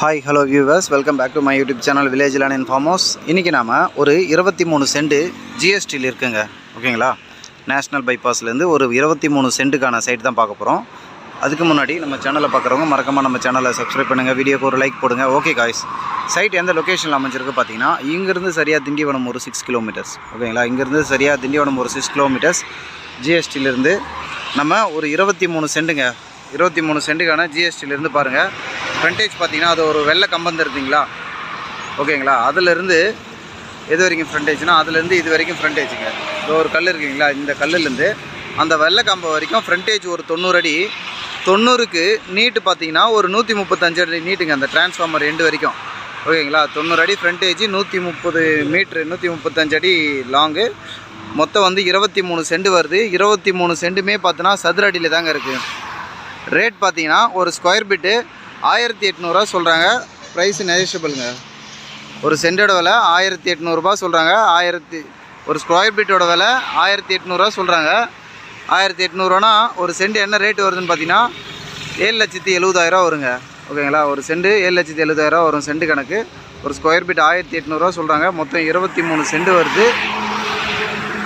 Hi hello viewers welcome back to my YouTube channel village land in farm house இன்றைக்கி நாம் ஒரு இருபத்தி மூணு சென்ட் ஜிஎஸ்டியில் இருக்குங்க. ஓகேங்களா நேஷ்னல் பைபாஸ்லேருந்து ஒரு இருபத்தி மூணு சென்ட்டுக்கான சைட் தான் பார்க்க போகிறோம் அதுக்கு முன்னாடி நம்ம சேனலை பார்க்குறவங்க மறக்காமல் நம்ம சேனலை சப்ஸ்கிரைப் பண்ணுங்கள் வீடியோக்கு ஒரு லைக் போடுங்க. ஓகே காய்ஸ் சைட் எந்த லொக்கேஷனில் அமைஞ்சிருக்கு பார்த்தீங்கன்னா இங்கேருந்து சரியாக திண்டிவனம் ஒரு சிக்ஸ் கிலோமீட்டர்ஸ் ஓகேங்களா இங்கேருந்து சரியாக திண்டிவனம் ஒரு சிக்ஸ் கிலோமீட்டர்ஸ் ஜிஎஸ்டியிலேருந்து நம்ம ஒரு இருபத்தி மூணு சென்ட்டுங்க இருபத்தி மூணு சென்ட்டுக்கான ஜிஎஸ்டியிலேருந்து பாருங்கள் ஃப்ரண்டேஜ் பார்த்தீங்கன்னா அது ஒரு வெள்ளை கம்பம் இருக்குங்களா? ஓகேங்களா? அதுலேருந்து எது வரைக்கும் ஃப்ரண்டேஜ்னால் அதுலேருந்து இது வரைக்கும் ஃப்ரண்டேஜுங்க இது ஒரு கல் இருக்குங்களா? இந்த கல்லுலேருந்து அந்த வெள்ளை கம்பம் வரைக்கும் ஃப்ரண்டேஜ் ஒரு தொண்ணூறு அடி. தொண்ணூறுக்கு நீட்டு பார்த்தீங்கன்னா ஒரு நூற்றி முப்பத்தஞ்சு அடி நீட்டுங்க அந்த டிரான்ஸ்ஃபார்மர் எண்டு வரைக்கும். ஓகேங்களா? தொண்ணூறு அடி ஃப்ரண்டேஜ் நூற்றி முப்பது மீட்ரு நூற்றி முப்பத்தஞ்சு அடி லாங்கு மொத்தம் வந்து இருபத்தி மூணு சென்ட் வருது. இருபத்தி மூணு சென்ட்டுமே பார்த்தோன்னா சதுர அடியில் தாங்க இருக்குது ரேட் பார்த்தீங்கன்னா ஒரு ஸ்கொயர் பிட்டு ஆயிரத்தி எட்நூறுவா சொல்கிறாங்க ப்ரைஸ் நெஜிஷபிளுங்க ஒரு சென்டோட விலை ஆயிரத்தி எட்நூறுபா சொல்கிறாங்க ஆயிரத்தி ஒரு ஸ்கொயர் ஃபீட்டோட விலை ஆயிரத்தி எட்நூறுவா சொல்கிறாங்க ஆயிரத்தி எட்நூறுவானா ஒரு சென்ட் என்ன ரேட் வருதுன்னு பார்த்தீங்கன்னா ஏழு லட்சத்தி எழுபதாயிரரூவா வருங்க. ஓகேங்களா ஒரு சென்ட் ஏழு லட்சத்தி எழுபதாயிரரூவா வரும் சென்ட் கணக்கு. ஒரு ஸ்கொயர் ஃபீட் ஆயிரத்தி எட்நூறுரூவா சொல்கிறாங்க மொத்தம் இருபத்தி மூணு சென்ட் வருது.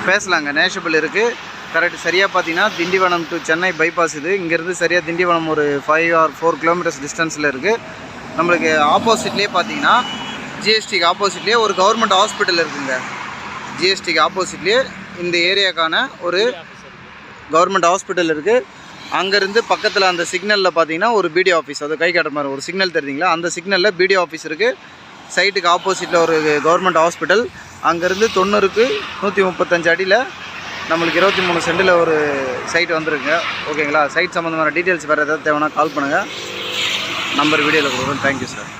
பேசலாங்க. நேஷபிள் இருக்குது கரெக்ட். சரியாக பார்த்தீங்கன்னா திண்டிவனம் டு சென்னை பைபாஸ் இது. இங்கேருந்து சரியாக திண்டிவனம் ஒரு ஃபைவ் ஆர் ஃபோர் கிலோமீட்டர்ஸ் டிஸ்டன்ஸில் இருக்குது நம்மளுக்கு ஆப்போசிட்லேயே பார்த்தீங்கன்னா ஜிஎஸ்டிக்கு ஆப்போசிட்லேயே ஒரு கவர்மெண்ட் ஹாஸ்பிட்டல் இருக்குங்க. ஜிஎஸ்டிக்கு ஆப்போசிட்லேயே இந்த ஏரியாக்கான ஒரு கவர்மெண்ட் ஹாஸ்பிட்டல் இருக்குது அங்கேருந்து பக்கத்தில் அந்த சிக்னலில் பார்த்தீங்கன்னா ஒரு பிடி ஆஃபீஸ் அது கை காட்டுற மாதிரி ஒரு சிக்னல் தெரியுங்களா அந்த சிக்னலில் பிடி ஆஃபீஸ் இருக்குது சைட்டுக்கு ஆப்போசிட்டில் ஒரு கவர்மெண்ட் ஹாஸ்பிட்டல் அங்கேருந்து தொண்ணூறுக்கு நூற்றி முப்பத்தஞ்சு அடியில் நம்மளுக்கு இருபத்தி மூணு சென்டில் ஒரு சைட் வந்துருங்க ஓகேங்களா சைட் சம்மந்தமான டீட்டெயில்ஸ் வேறு ஏதாவது தேவைன்னா கால் பண்ணுங்கள் நம்பர் வீடியோவில் கொடுக்குறோம். Thank you sir